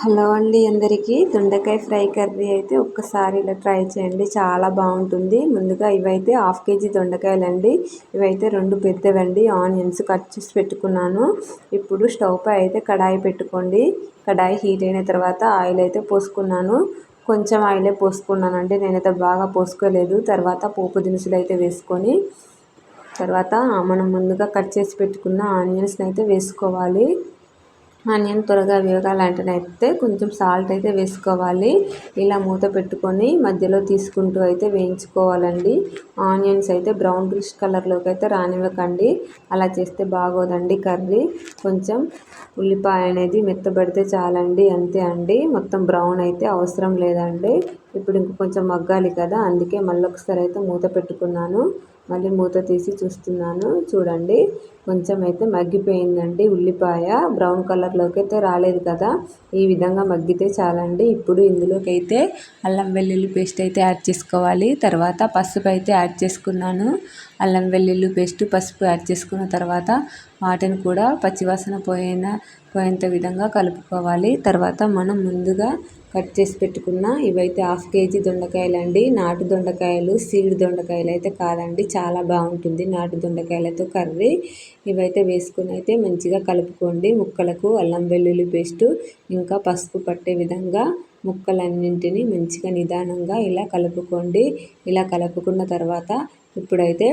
Hello అండి అందరికీ. దొండకాయ ఫ్రై కర్రీ అయితే ఒక్కసారి ఇలా ట్రై చేయండి. చాలా బాగుంటుంది. ముందుగా ఇవైతే హాఫ్ కేజీ దొండకాయలు అండి ఇవైతే రెండు పెద్దవండి. ఆనియన్స్ కట్ చేసి పెట్టుకున్నాను. ఇప్పుడు స్టవ్ పై అయితే కడాయి పెట్టుకోండి. కడాయి హీట్ అయిన తర్వాత ఆయిల్ అయితే పోసుకున్నాను. కొంచెం ఆయిలే పోసుకున్నానండి. నేనైతే బాగా పోసుకోలేదు. తర్వాత పోపు దినుసులు అయితే వేసుకొని తర్వాత మనం ముందుగా కట్ చేసి పెట్టుకున్న ఆనియన్స్ని అయితే వేసుకోవాలి. ఆనియన్ త్వరగా వేగాలంటేనైతే కొంచెం సాల్ట్ అయితే వేసుకోవాలి. ఇలా మూత పెట్టుకొని మధ్యలో తీసుకుంటూ అయితే వేయించుకోవాలండి. ఆనియన్స్ అయితే బ్రౌన్ బ్రిష్ కలర్లోకి అయితే రానివ్వకండి. అలా చేస్తే బాగోదండి కర్రీ. కొంచెం ఉల్లిపాయ అనేది మెత్తబడితే చాలండి అంతే అండి. మొత్తం బ్రౌన్ అయితే అవసరం లేదండి. ఇప్పుడు ఇంక కొంచెం మగ్గాలి కదా అందుకే మళ్ళీ ఒకసారి అయితే మూత పెట్టుకున్నాను. మళ్ళీ మూత తీసి చూస్తున్నాను. చూడండి కొంచెం అయితే మగ్గిపోయిందండి ఉల్లిపాయ. బ్రౌన్ కలర్లోకి అయితే రాలేదు కదా. ఈ విధంగా మగ్గితే చాలండి. ఇప్పుడు ఇందులోకి అయితే అల్లం వెల్లుల్లి పేస్ట్ అయితే యాడ్ చేసుకోవాలి. తర్వాత పసుపు అయితే యాడ్ చేసుకున్నాను. అల్లం వెల్లుల్లి పేస్ట్ పసుపు యాడ్ చేసుకున్న తర్వాత వాటిని కూడా పచ్చివాసన పోయిన పోయేంత విధంగా కలుపుకోవాలి. తర్వాత మనం ముందుగా కట్ చేసి పెట్టుకున్న ఇవైతే హాఫ్ కేజీ దొండకాయలు అండి నాటు దొండకాయలు సీడ్ దొండకాయలు అయితే కాదండి. చాలా బాగుంటుంది నాటు దొండకాయలతో కర్రీ. ఇవైతే వేసుకుని అయితే మంచిగా కలుపుకోండి. ముక్కలకు అల్లం వెల్లుల్లి పేస్టు ఇంకా పసుపు పట్టే విధంగా ముక్కలన్నింటినీ మంచిగా నిదానంగా ఇలా కలుపుకోండి. ఇలా కలుపుకున్న తర్వాత ఇప్పుడైతే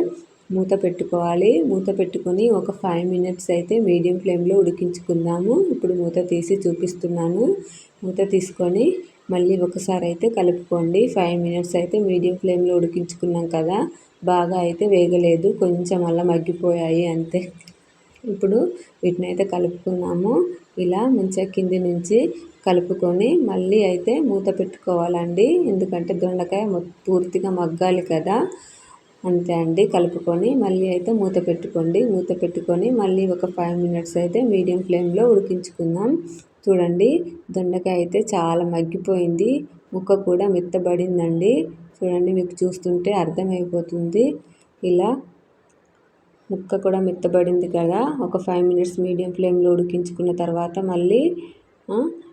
మూత పెట్టుకోవాలి. మూత పెట్టుకొని ఒక ఫైవ్ మినిట్స్ అయితే మీడియం ఫ్లేమ్లో ఉడికించుకుందాము. ఇప్పుడు మూత తీసి చూపిస్తున్నాను. మూత తీసుకొని మళ్ళీ ఒకసారి అయితే కలుపుకోండి. ఫైవ్ మినిట్స్ అయితే మీడియం ఫ్లేమ్లో ఉడికించుకున్నాం కదా. బాగా అయితే వేగలేదు. కొంచెం అలా మగ్గిపోయాయి అంతే. ఇప్పుడు వీటిని అయితే కలుపుకున్నాము. ఇలా మంచిగా కింది నుంచి కలుపుకొని మళ్ళీ అయితే మూత పెట్టుకోవాలండి. ఎందుకంటే దొండకాయ పూర్తిగా మగ్గాలి కదా. అంతే అండి కలుపుకొని మళ్ళీ అయితే మూత పెట్టుకోండి. మూత పెట్టుకొని మళ్ళీ ఒక ఫైవ్ మినిట్స్ అయితే మీడియం ఫ్లేమ్లో ఉడికించుకుందాం. చూడండి దొండకాయ అయితే చాలా మగ్గిపోయింది. ముక్క కూడా మెత్తబడిందండి. చూడండి మీకు చూస్తుంటే అర్థమైపోతుంది. ఇలా ముక్క కూడా మెత్తబడింది కదా. ఒక ఫైవ్ మినిట్స్ మీడియం ఫ్లేమ్లో ఉడికించుకున్న తర్వాత మళ్ళీ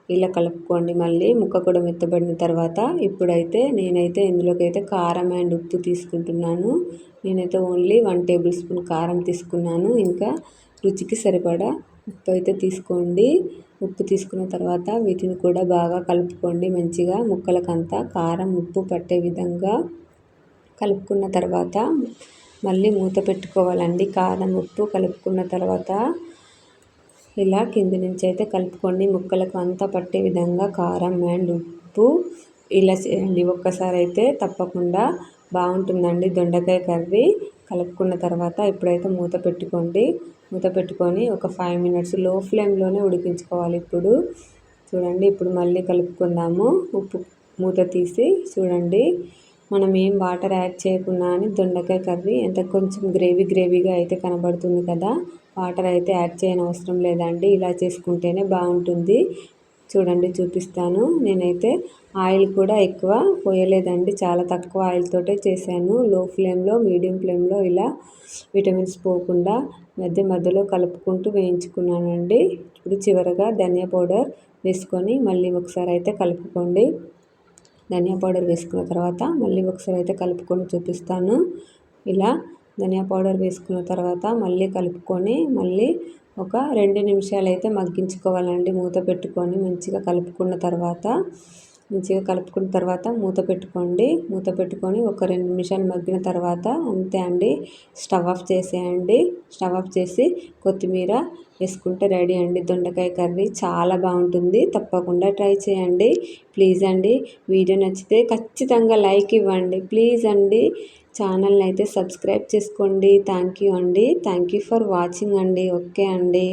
ఇలా కలుపుకోండి మళ్ళీ. ముక్క కూడా మెత్తబడిన తర్వాత ఇప్పుడైతే నేనైతే ఇందులోకి అయితే కారం అండ్ ఉప్పు తీసుకుంటున్నాను. నేనైతే ఓన్లీ వన్ టేబుల్ స్పూన్ కారం తీసుకున్నాను. ఇంకా రుచికి సరిపడా ఉప్పు అయితే తీసుకోండి. ఉప్పు తీసుకున్న తర్వాత వీటిని కూడా బాగా కలుపుకోండి మంచిగా. ముక్కలకంతా కారం ఉప్పు పట్టే విధంగా కలుపుకున్న తర్వాత మళ్ళీ మూత పెట్టుకోవాలండి. కారం ఉప్పు కలుపుకున్న తర్వాత ఇలా కింది నుంచి అయితే కలుపుకోండి. ముక్కలకు అంతా పట్టే విధంగా కారం అండ్ ఉప్పు ఇలా చేయండి ఒక్కసారి అయితే తప్పకుండా బాగుంటుందండి దొండకాయ కర్రీ. కలుపుకున్న తర్వాత ఇప్పుడైతే మూత పెట్టుకోండి. మూత పెట్టుకొని ఒక ఫైవ్ మినిట్స్లో ఫ్లేమ్లోనే ఉడికించుకోవాలి ఇప్పుడు. చూడండి ఇప్పుడు మళ్ళీ కలుపుకుందాము. ఉప్పు మూత తీసి చూడండి. మనం ఏం వాటర్ యాడ్ చేయకుండా అని దొండకాయ కర్రీ ఎంత కొంచెం గ్రేవీ గ్రేవీగా అయితే కనబడుతుంది కదా వాటర్ అయితే యాడ్ చేయని అవసరం లేదండి. ఇలా చేసుకుంటేనే బాగుంటుంది. చూడండి చూపిస్తాను. నేనైతే ఆయిల్ కూడా ఎక్కువ పోయలేదండి. చాలా తక్కువ ఆయిల్తోటే చేశాను. లో ఫ్లేమ్లో మీడియం ఫ్లేమ్లో ఇలా విటమిన్స్ పోకుండా మధ్య మధ్యలో కలుపుకుంటూ వేయించుకున్నానండి. ఇప్పుడు చివరగా ధనియా పౌడర్ వేసుకొని మళ్ళీ ఒకసారి అయితే కలుపుకోండి. ధనియా పౌడర్ వేసుకున్న తర్వాత మళ్ళీ ఒకసారి అయితే కలుపుకొని చూపిస్తాను. ఇలా ధనియా పౌడర్ వేసుకున్న తర్వాత మళ్ళీ కలుపుకొని మళ్ళీ ఒక రెండు నిమిషాలు అయితే మగ్గించుకోవాలండి. మూత పెట్టుకొని మంచిగా కలుపుకున్న తర్వాత మంచిగా కలుపుకున్న తర్వాత మూత పెట్టుకోండి. మూత పెట్టుకొని ఒక రెండు నిమిషాలు మగ్గిన తర్వాత అంతే అండి. స్టవ్ ఆఫ్ చేసేయండి. స్టవ్ ఆఫ్ చేసి కొత్తిమీర వేసుకుంటే రెడీ అండి. దొండకాయ కర్రీ చాలా బాగుంటుంది. తప్పకుండా ట్రై చేయండి. ప్లీజ్ అండి వీడియో నచ్చితే ఖచ్చితంగా లైక్ ఇవ్వండి. ప్లీజ్ అండి ఛానల్ని అయితే సబ్స్క్రైబ్ చేసుకోండి. థ్యాంక్ యూ అండి. థ్యాంక్ యూ ఫర్ వాచింగ్ అండి. ఓకే అండి.